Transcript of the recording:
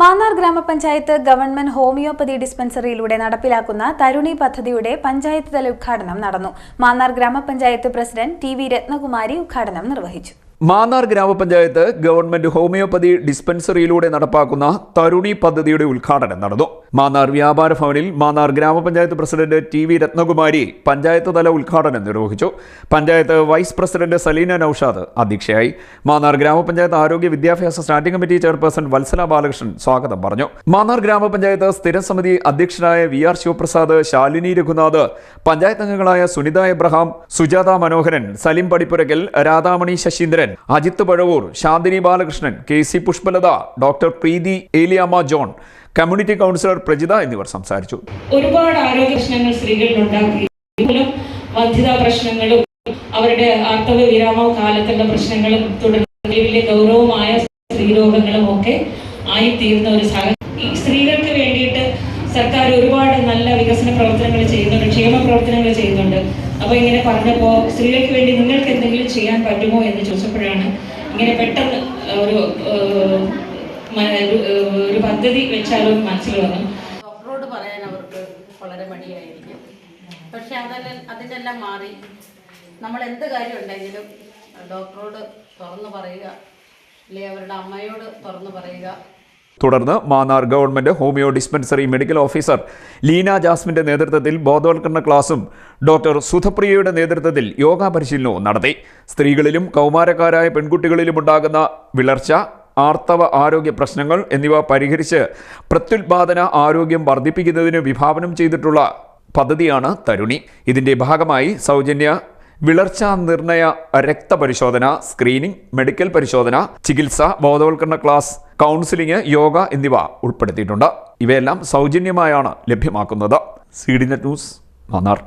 മാന്നാർ ഗ്രാമപഞ്ചായത്ത് government homeopathy ഡിസ്പെൻസറിയിലൂടെ നടപ്പിലാക്കുന്ന തരുണി പദ്ധതിയുടെ പഞ്ചായത്ത് തല ഉദ്ഘാടനം നടന്നു. മാന്നാർ ഗ്രാമപഞ്ചായത്ത് പ്രസിഡന്റ് ടി വി രത്നകുമാരി ഉദ്ഘാടനം നിർവഹിച്ചു. മാന്നാർ ഗ്രാമപഞ്ചായത്ത് ഗവൺമെന്റ് ഹോമിയോപ്പതി ഡിസ്പെൻസറിയിലൂടെ നടപ്പാക്കുന്ന തരുണി പദ്ധതിയുടെ ഉദ്ഘാടനം നടന്നു. മാന്നാർ വ്യാപാര ഭവനിൽ മാന്നാർ ഗ്രാമപഞ്ചായത്ത് president T V Rathnakumari panchayat തല ഉദ്ഘാടനം നിർവഹിച്ചു. പഞ്ചായത്ത് വൈസ് പ്രസിഡന്റ് സലീന നൌഷാദ് അധ്യക്ഷയായി. മാന്നാർ ഗ്രാമപഞ്ചായത്ത് ആരോഗ്യ വിദ്യാഭ്യാസ standing committee chairperson Vatsala Balakrishnan സ്വാഗതം പറഞ്ഞു. മാന്നാർ ഗ്രാമപഞ്ചായത്ത് സ്ഥിരം സമിതി അധ്യക്ഷനായ വി ആർ ശിവപ്രസാദ് ശാലിനി രഘുനാഥ് പഞ്ചായത്ത് അംഗങ്ങളായ Sunitha Abraham Sujatha Manoharan Salim Padippurakkal Radhamani Saseendran Ajith Pazhavoor Shanthini Balakrishnan K C Pushpalatha doctor Preethi Eliyamma John community counsellor Prajitha എന്നിവർ സംസാരിച്ചു. ഒരുപാട് ആരോഗ്യ പ്രശ്നങ്ങൾ മൂലം വന്ധ്യതാ പ്രശ്നങ്ങളും അവരുടെ ആർത്തവ വിരാമ കാലത്തുള്ള പ്രശ്നങ്ങളും തുടർന്ന് വലിയ ഗൗരവമായ സ്ത്രീരോഗങ്ങളും ഒക്കെ ആയിത്തീരുന്ന ഒരു സാഹചര്യം. സ്ത്രീകൾക്ക് വേണ്ടിയിട്ട് സർക്കാർ ഒരുപാട് നല്ല വികസന പ്രവർത്തനങ്ങൾ ചെയ്യുന്നുണ്ട് ക്ഷേമ പ്രവർത്തനങ്ങൾ ചെയ്യുന്നുണ്ട്. അപ്പോൾ ഇങ്ങനെ പറഞ്ഞപ്പോൾ സ്ത്രീകൾക്ക് വേണ്ടി നിങ്ങൾക്ക് എന്തെങ്കിലും ചെയ്യാൻ പറ്റുമോ? എന്ന് ചോദിച്ചപ്പോഴാണ് ഇങ്ങനെ പെട്ടെന്ന് ഒരു ഒരു, പദ്ധതി വെച്ചാലോ എന്ന് മനസ്സിൽ വന്നു. ഡോക്ടറോട് പറയാൻ അവർക്ക് വളരെ മടിയായിരിക്കും. പക്ഷെ അതെല്ലാം അതിനെല്ലാം മാറി. നമ്മൾ എന്ത് കാര്യം ഉണ്ടെങ്കിലും ഡോക്ടറോട് തുറന്നു പറയുക അല്ലെങ്കിൽ അവരുടെ അമ്മയോട് തുറന്നു പറയുക തുടർന്ന് Mannar government homoeo dispensary medical officer Leena ജാസ്മിന്റെ നേതൃത്വത്തിൽ ബോധവൽക്കരണ ക്ലാസും ഡോക്ടർ സുധപ്രിയയുടെ നേതൃത്വത്തിൽ യോഗ പരിശീലനവും നടത്തി. സ്ത്രീകളിലും കൗമാരക്കാരായ പെൺകുട്ടികളിലും ഉണ്ടാകുന്ന വിളർച്ച ആർത്തവ ആരോഗ്യ പ്രശ്നങ്ങൾ എന്നിവ പരിഹരിച്ച് പ്രത്യുത്പാദന ആരോഗ്യം വർദ്ധിപ്പിക്കുന്നതിന് വിഭാവനം ചെയ്തിട്ടുള്ള പദ്ധതിയാണ് തരുണി. ഇതിന്റെ ഭാഗമായി സൗജന്യ വിളർച്ചാ നിർണയ രക്തപരിശോധന സ്ക്രീനിംഗ് മെഡിക്കൽ പരിശോധന ചികിത്സ ബോധവൽക്കരണ ക്ലാസ് കൗൺസിലിംഗ് യോഗ എന്നിവ ഉൾപ്പെടുത്തിയിട്ടുണ്ട്. ഇവയെല്ലാം സൗജന്യമായാണ് ലഭ്യമാക്കുന്നത്. C D net news Mannar